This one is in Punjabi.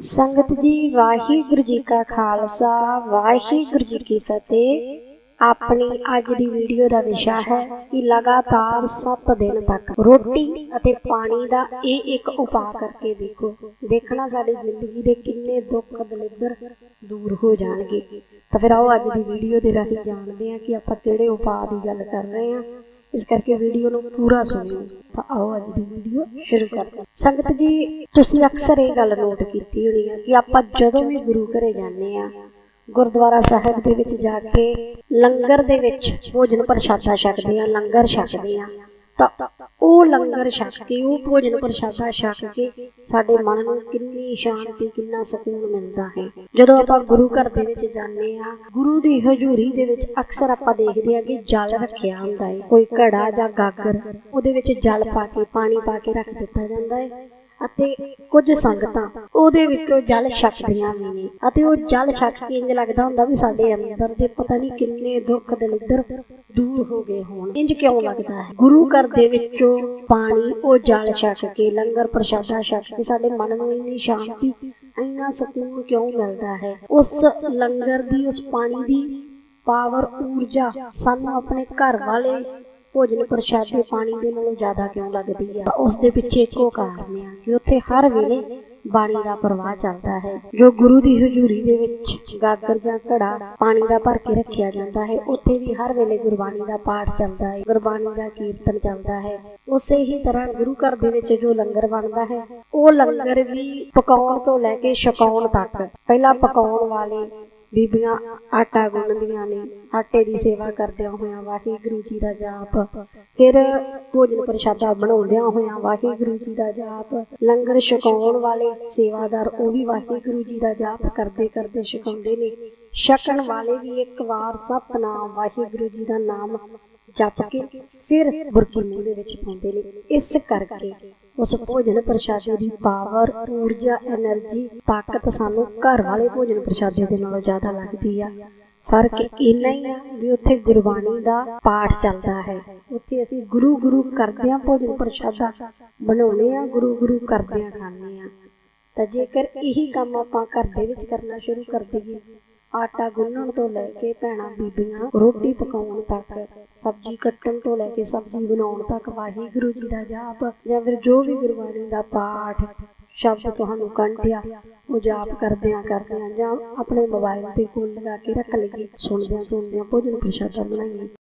ਸੰਗਤ ਜੀ, ਵਾਹਿਗੁਰੂ ਜੀ ਕਾ ਖਾਲਸਾ, ਵਾਹਿਗੁਰੂ ਜੀ ਕੀ ਫਤਿਹ। ਆਪਣੀ ਅੱਜ ਦੀ ਵੀਡੀਓ ਦਾ ਵਿਸ਼ਾ ਹੈ ਕਿ ਲਗਾਤਾਰ 7 ਦਿਨ ਤੱਕ ਰੋਟੀ ਅਤੇ ਪਾਣੀ ਦਾ ਇਹ ਇੱਕ ਉਪਾਅ ਕਰਕੇ ਦੇਖੋ। ਦੇਖਣਾ ਸਾਡੀ ਜ਼ਿੰਦਗੀ ਦੇ ਕਿੰਨੇ ਦੁੱਖ, ਦਲਿੱਦਰ ਦੂਰ ਹੋ ਜਾਣਗੇ। ਤਾਂ ਫਿਰ ਆਓ ਅੱਜ ਦੀ ਵੀਡੀਓ ਦੇ ਰਾਹੀਂ ਜਾਣਦੇ ਹਾਂ ਕਿ ਆਪਾਂ ਕਿਹੜੇ ਉਪਾਅ ਦੀ ਗੱਲ ਕਰ ਰਹੇ ਹਾਂ। ਇਸ ਕਰਕੇ ਵੀਡੀਓ ਨੂੰ ਪੂਰਾ ਸੁਣੋ ਤਾਂ ਆਓ ਅੱਜ ਦੀ ਵੀਡੀਓ ਸ਼ੁਰੂ ਕਰਦੇ ਸੰਗਤ ਜੀ, ਤੁਸੀਂ ਅਕਸਰ ਇਹ ਗੱਲ ਨੋਟ ਕੀਤੀ ਹੋਣੀ ਹੈ ਕਿ ਆਪਾਂ ਜਦੋਂ ਵੀ ਗੁਰੂ ਘਰੇ ਜਾਂਦੇ ਆ, ਗੁਰਦੁਆਰਾ ਸਾਹਿਬ ਦੇ ਵਿੱਚ ਜਾ ਕੇ ਲੰਗਰ ਦੇ ਵਿੱਚ ਭੋਜਨ ਪ੍ਰਸ਼ਾਦਾ ਛਕਦੇ ਆ, ਲੰਗਰ ਛਕਦੇ ਆ। ਤਾਂ ਉਹ ਲੰਗਰ ਛਕ ਕੇ, ਉਹ ਭੋਜਨ ਪ੍ਰਸ਼ਾਦਾ ਛਕ ਕੇ ਸਾਡੇ ਮਨ ਨੂੰ ਕਿੰਨੀ ਸ਼ਾਂਤੀ, ਕਿੰਨਾ ਸਕੂਨ ਮਿਲਦਾ ਹੈ। ਜਦੋਂ ਆਪਾਂ ਗੁਰੂ ਘਰ ਦੇ ਵਿੱਚ ਜਾਂਦੇ ਆ ਗੁਰੂ ਦੀ ਹਜ਼ੂਰੀ ਦੇ ਵਿੱਚ ਅਕਸਰ ਆਪਾਂ ਦੇਖਦੇ ਆ ਕਿ ਜਲ ਰੱਖਿਆ ਹੁੰਦਾ ਹੈ। ਕੋਈ ਘੜਾ ਜਾਂ ਗਾਗਰ, ਉਹਦੇ ਵਿੱਚ ਜਲ ਪਾ ਕੇ, ਪਾਣੀ ਪਾ ਕੇ ਰੱਖ ਦਿੱਤਾ ਜਾਂਦਾ ਹੈ। ਅਤੇ ਕੁਝ ਸੰਗਤਾਂ ਉਹਦੇ ਵਿੱਚੋਂ ਜਲ ਛਕਦੀਆਂ ਵੀ ਨੇ। ਅਤੇ ਉਹ ਜਲ ਛਕ ਕੇ ਇੰਜ ਲੱਗਦਾ ਹੁੰਦਾ ਵੀ ਸਾਡੇ ਅੰਦਰ ਦੇ ਪਤਾ ਨਹੀਂ ਕਿੰਨੇ ਦੁੱਖ ਦਲਿੱਦਰ ਦੂਰ ਹੋ ਗਏ ਹੋਣ। ਇੰਜ ਕਿਉਂ ਲੱਗਦਾ ਹੈ? ਗੁਰੂ ਘਰ ਦੇ ਵਿੱਚੋਂ ਪਾਣੀ, ਉਹ ਜਲ ਛਕ ਕੇ, ਲੰਗਰ ਪ੍ਰਸ਼ਾਦਾ ਛਕ ਕੇ ਸਾਡੇ ਮਨ ਨੂੰ ਇੰਨੀ ਸ਼ਾਂਤੀ, ਇੰਨਾ ਸਕੂਨ ਕਿਉਂ ਮਿਲਦਾ ਹੈ? ਉਸ ਲੰਗਰ ਦੀ, ਉਸ ਪਾਣੀ ਦੀ ਪਾਵਰ ਊਰਜਾ ਸਾਨੂੰ ਆਪਣੇ ਘਰ ਵਾਲੇ ਭੋਜਨ ਪ੍ਰਸ਼ਾਦੇ ਪਾਣੀ ਦੇ ਨਾਲੋਂ ਜ਼ਿਆਦਾ ਕਿਉਂ ਲੱਗਦੀ ਆ? ਉਸ ਦੇ ਪਿੱਛੇ ਇੱਕੋ ਕਾਰਨ ਆ ਕਿ ਉੱਥੇ ਹਰ ਵੇਲੇ ਬਾਣੀ ਦਾ ਪ੍ਰਵਾਹ ਚੱਲਦਾ ਹੈ। ਜੋ ਗੁਰੂ ਦੀ ਹਜ਼ੂਰੀ ਦੇ ਵਿੱਚ ਗਾਗਰ ਜਾਂ ਘੜਾ ਪਾਣੀ ਦਾ ਭਰ ਕੇ ਰੱਖਿਆ ਜਾਂਦਾ ਹੈ, ਉੱਥੇ ਵੀ ਹਰ ਵੇਲੇ ਗੁਰਬਾਣੀ ਦਾ ਪਾਠ ਚੱਲਦਾ ਹੈ, ਗੁਰਬਾਣੀ ਦਾ ਕੀਰਤਨ ਚੱਲਦਾ ਹੈ। ਉਸੇ ਹੀ ਤਰ੍ਹਾਂ ਗੁਰੂ ਘਰ ਦੇ ਵਿੱਚ ਜੋ ਲੰਗਰ ਬਣਦਾ ਹੈ, ਉਹ ਲੰਗਰ ਵੀ ਪਕਾਉਣ ਤੋਂ ਲੈ ਕੇ ਛਕਾਉਣ ਤੱਕ। ਪਹਿਲਾਂ ਪਕਾਉਣ ਵਾਲੇ ਬੀਬੀਆਂ ਆਟਾ ਗੁੰਨਦੀਆਂ ਨੇ, ਆਟੇ ਦੀ ਸੇਵਾ ਕਰਦਿਆਂ ਹੋਇਆਂ ਵਾਹਿਗੁਰੂ ਜੀ ਦਾ ਜਾਪ। ਫਿਰ ਭੋਜਨ ਪ੍ਰਸ਼ਾਦਾ ਬਣਾਉਂਦਿਆਂ ਹੋਇਆਂ ਵਾਹਿਗੁਰੂ ਜੀ ਦਾ ਜਾਪ। ਲੰਗਰ ਛਕਾਉਣ ਵਾਲੇ ਸੇਵਾਦਾਰ ਉਹ ਵੀ ਵਾਹਿਗੁਰੂ ਜੀ ਦਾ ਜਾਪ ਕਰਦੇ ਕਰਦੇ ਛਕਾਉਂਦੇ ਨੇ। ਛਕਣ ਵਾਲੇ ਵੀ ਇੱਕ ਵਾਰ ਸਤਨਾਮ ਵਾਹਿਗੁਰੂ ਜੀ ਦਾ ਨਾਮ ਜਪ ਕੇ ਫਿਰ ਬੁਰਕੀ ਮੂੰਹ ਦੇ ਵਿੱਚ ਪਾਉਂਦੇ ਨੇ। ਇਸ ਕਰਕੇ ਉਸ ਭੋਜਨ ਪ੍ਰਸ਼ਾਦੇ ਦੀ ਪਾਵਰ ਊਰਜਾ એનર્ਜੀ ਤਾਕਤ ਸਾਨੂੰ ਘਰ ਵਾਲੇ ਭੋਜਨ ਪ੍ਰਸ਼ਾਦੇ ਦੇ ਨਾਲੋਂ ਜ਼ਿਆਦਾ ਲੱਗਦੀ ਆ। ਫ਼ਰਕ ਇੰਨਾ ਹੀ ਆ ਵੀ ਉੱਥੇ ਗੁਰਬਾਣੀ ਦਾ ਪਾਠ ਚੱਲਦਾ ਹੈ। ਉੱਥੇ ਅਸੀਂ ਗੁਰੂ ਗੁਰੂ ਕਰਦੇ ਆ ਭੋਜਨ ਪ੍ਰਸ਼ਾਦਾ ਬਣਾਉਨੇ ਆ ਗੁਰੂ ਗੁਰੂ ਕਰਦੇ ਆ ਖਾਂਦੇ ਆ। ਤਾਂ ਜੇਕਰ ਇਹੀ ਕੰਮ ਆਪਾਂ ਘਰ ਦੇ ਵਿੱਚ ਕਰਨਾ ਸ਼ੁਰੂ ਕਰ ਦਈਏ ਆਟਾ ਗੁੰਨਣ ਤੋਂ ਲੈ ਕੇ ਭੈਣਾਂ ਬੀਬੀਆਂ ਰੋਟੀ ਪਕਾਉਣ ਤੱਕ, ਸਬਜ਼ੀ ਕੱਟਣ ਤੋਂ ਲੈ ਕੇ ਸਬਜ਼ੀ ਬਣਾਉਣ ਤੱਕ ਵਾਹਿਗੁਰੂ ਜੀ ਦਾ ਜਾਪ ਜਾਂ ਫਿਰ ਜੋ ਵੀ ਗੁਰਬਾਣੀ ਦਾ ਪਾਠ ਸ਼ਬਦ ਤੁਹਾਨੂੰ ਕੰਠਿਆ, ਉਹ ਜਾਪ ਕਰਦਿਆਂ ਕਰਦਿਆਂ ਜਾਂ ਆਪਣੇ ਮੋਬਾਈਲ ਤੇ ਕੋਲ ਲਗਾ ਕੇ ਰੱਖ ਲਈਏ, ਸੁਣਦਿਆਂ ਸੁਣਦਿਆਂ ਭੋਜਨ ਪ੍ਰਸ਼ਾਦਾ ਬਣਾਈਏ।